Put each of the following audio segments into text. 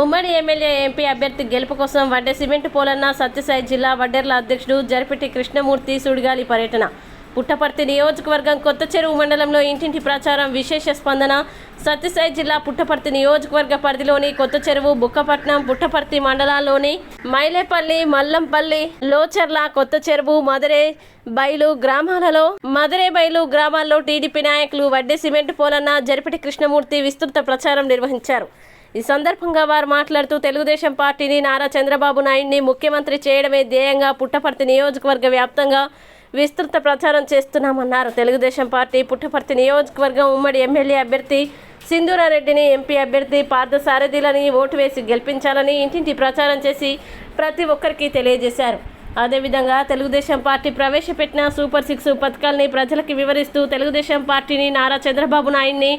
ఉమ్మడి MLA MP అభ్యర్థి గెలుపు కోసం వడ్డే సిమెంట్ పోలన్న సత్యసాయి జిల్లా వడ్డెర్ల అధ్యక్షుడు జరిపిటి కృష్ణమూర్తి సుడిగాలి పర్యటన. పుట్టపర్తి నియోజకవర్గం కొత్త చెరువు మండలంలో ఇంటింటి ప్రచారం విశేష స్పందన. సత్యసాయి జిల్లా పుట్టపర్తి నియోజకవర్గ పరిధిలోని కొత్త చెరువు బుక్కపట్నం పుట్టపర్తి మండలాల్లోని మైలేపల్లి మల్లంపల్లి లోచర్ల కొత్త చెరువు మదరే బయలు గ్రామాలలో మదరే బయలు గ్రామాల్లో టీడీపీ నాయకులు వడ్డే సిమెంట్ పోలన్న జరిపిటి కృష్ణమూర్తి విస్తృత ప్రచారం నిర్వహించారు. ఈ సందర్భంగా వారు మాట్లాడుతూ తెలుగుదేశం పార్టీని నారా చంద్రబాబు నాయుడిని ముఖ్యమంత్రి చేయడమే ధ్యేయంగా పుట్టపర్తి నియోజకవర్గ వ్యాప్తంగా విస్తృత ప్రచారం చేస్తున్నామన్నారు. తెలుగుదేశం పార్టీ పుట్టపర్తి నియోజకవర్గం ఉమ్మడి ఎమ్మెల్యే అభ్యర్థి సింధూరారెడ్డిని ఎంపీ అభ్యర్థి పార్థసారథిలని ఓటు వేసి గెలిపించాలని ఇంటింటి ప్రచారం చేసి ప్రతి ఒక్కరికి తెలియజేశారు. అదేవిధంగా తెలుగుదేశం పార్టీ ప్రవేశపెట్టిన సూపర్ సిక్స్ పథకాల్ని ప్రజలకు వివరిస్తూ తెలుగుదేశం పార్టీని నారా చంద్రబాబు నాయుడిని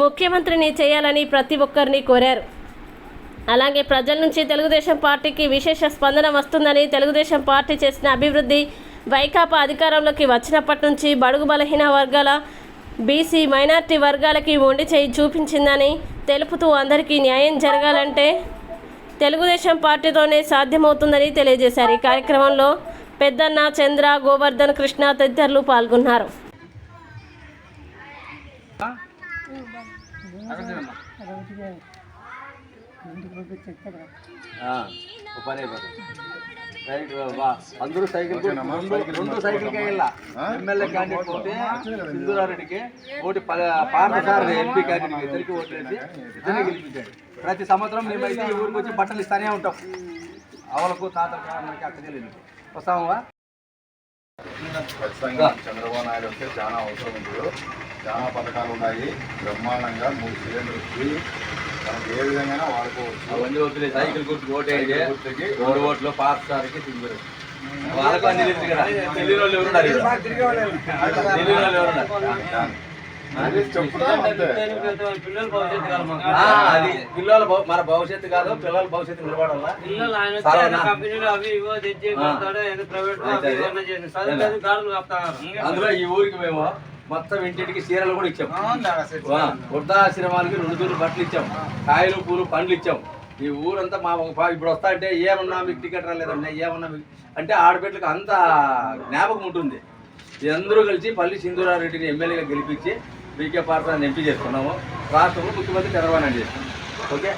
ముఖ్యమంత్రిని చేయాలని ప్రతి ఒక్కరిని కోరారు. అలాగే ప్రజల నుంచి తెలుగుదేశం పార్టీకి విశేష స్పందన వస్తుందని తెలుగుదేశం పార్టీ చేసిన అభివృద్ధి వైకాపా అధికారంలోకి వచ్చినప్పటి నుంచి బడుగు బలహీన వర్గాల బీసీ మైనార్టీ వర్గాలకి మొండి చేయి చూపించిందని తెలుపుతూ అందరికీ న్యాయం జరగాలంటే తెలుగుదేశం పార్టీతోనే సాధ్యమవుతుందని తెలియజేశారు. ఈ కార్యక్రమంలో పెద్దన్న చంద్ర గోవర్ధన్ కృష్ణ తదితరులు పాల్గొన్నారు. పని అయిపోతుంది అందరూ సైకిల్ రెండు సైకిల్ ఎమ్మెల్యే క్యాండిడేట్ పోతే సింధురారెడ్డికి ఓటు ఎంపీ క్యాండిడేట్ ఇద్దరికి ఓటు వేసి ఇద్దరిని గెలిపించాడు. ప్రతి సంవత్సరం మేమైతే ఈ ఊరికి వచ్చి బట్టలు ఇస్తానే ఉంటాం. అవలకు తాతలకు మనకి అక్క తెలియదు. వస్తామా చంద్రబాబు నాయుడు వస్తే చాలా అవసరం ఉంది. చాలా పథకాలు ఉన్నాయి. బ్రహ్మాండంగా మూడు సిలిండర్లు ఫ్రీ మనకి ఏ విధంగా వాడుకోవచ్చు. అవన్నీ వద్దులే సైకిల్ గుర్తు ఓటు వేయండి గుర్తుకి ఓట్లు పార్థసారథికి సింధురారెడ్డి వాళ్ళకు అన్ని తెలుసు కదా. తెలియని వాళ్ళు ఎవరున్నారు ఇక్కడ? తెలియని వాళ్ళు ఎవరున్నారు? అది చెప్తున్నాం అంతే. ఆ, అది పిల్లల మన భవిష్యత్తు కాదు పిల్లల భవిష్యత్తు నిలబడాలా? అందులో ఈ ఊరికి మేము మొత్తం ఇంటింటికి చీరలు కూడా ఇచ్చాం. వృద్ధాశ్రమాలకి రెండు దూరం బట్టలు ఇచ్చాం. కాయలు పూలు పండ్లు ఇచ్చాం. ఈ ఊరంతా మా ఇప్పుడు వస్తా అంటే ఏమన్నా మీకు టికెట్ రాలేదన్నా ఏమన్నా మీకు అంటే ఆడబిడ్డలకు అంత జ్ఞాపకం ఉంటుంది. అందరూ కలిసి పల్లి సింధూరారెడ్డిని ఎమ్మెల్యేగా గెలిపించి బీకే పార్టీ ఎంపీ చేసుకున్నాము. రాష్ట్రంలో ముఖ్యమంత్రి చంద్రబాబు నాయుడు చేస్తున్నాం ఓకే?